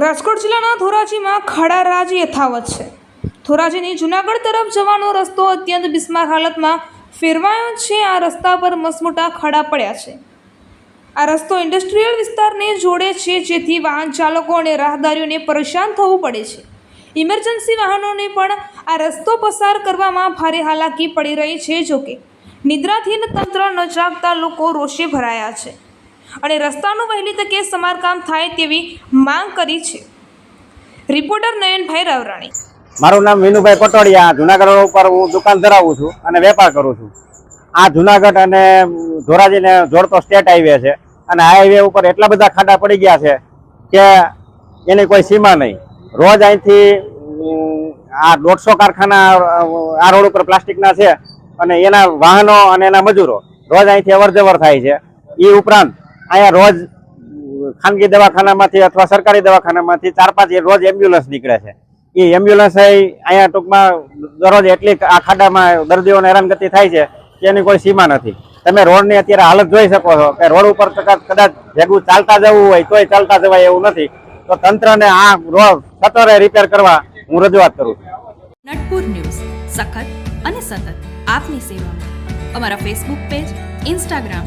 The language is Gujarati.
રાજકોટ જિલ્લાના ધોરાજીમાં ખાડા રાજ યથાવત છે. ધોરાજીની જુનાગઢ તરફ જવાનો રસ્તો અત્યંત બિસ્માર હાલતમાં ફેરવાયો છે. આ રસ્તા પર મસમોટા ખાડા પડ્યા છે. આ રસ્તો ઇન્ડસ્ટ્રીયલ વિસ્તારને જોડે છે, જેથી વાહન ચાલકો અને રાહદારીઓને પરેશાન થવું પડે છે. ઇમરજન્સી વાહનોને પણ આ રસ્તો પસાર કરવામાં ભારે હાલાકી પડી રહી છે, જોકે નિદ્રાધીન તંત્ર ન લોકો રોષે ભરાયા છે. અને રસ્તાનું વહેલી તકે સમારકામ થાય તેવી માંગ કરી છે. રિપોર્ટર નયનભાઈ રાવરાણી. મારું નામ વિનુભાઈ પટોડિયા જુનાગઢ ઉપર હું દુકાન ધરાવું છું અને વેપાર કરું છું. આ જુનાગઢ અને ધોરાજીને જોડતો સ્ટેટ હાઈવે છે અને હાઈવે ઉપર એટલા બધા ખાડા પડી ગયા છે કે એની કોઈ સીમા નહીં. રોજ અહીંથી આ દોઢસો કારખાના આ રોડ ઉપર પ્લાસ્ટિકના છે અને એના વાહનો અને એના મજૂરો રોજ અહીંથી અવર જવર થાય છે. એ ઉપરાંત અહીંયા રોજ ખાનગી દવાખાનામાંથી અથવા સરકારી દવાખાનામાંથી ચાર પાંચ રોજ એમ્બ્યુલન્સ નીકળે છે. એ એમ્બ્યુલન્સ અહીંયા ટૂંકમાં દરરોજ એટલી આ ખાડામાં દર્દીઓને હેરાનગતિ થાય છે કે એની કોઈ સીમા નથી. તમે રોડની અત્યારે હાલત જોઈ શકો છો કે રોડ ઉપર કદાચ ભેગું ચાલતા જવું હોય તોય ચાલતા જવાય એવું નથી. તો તંત્રને આ રોડ સત્વરે રિપેર કરવા હું રજૂઆત કરું નટપુર ન્યૂઝ. સખત અને સતત આપની સેવામાં. અમારા ફેસબુક પેજ ઇન્સ્ટાગ્રામ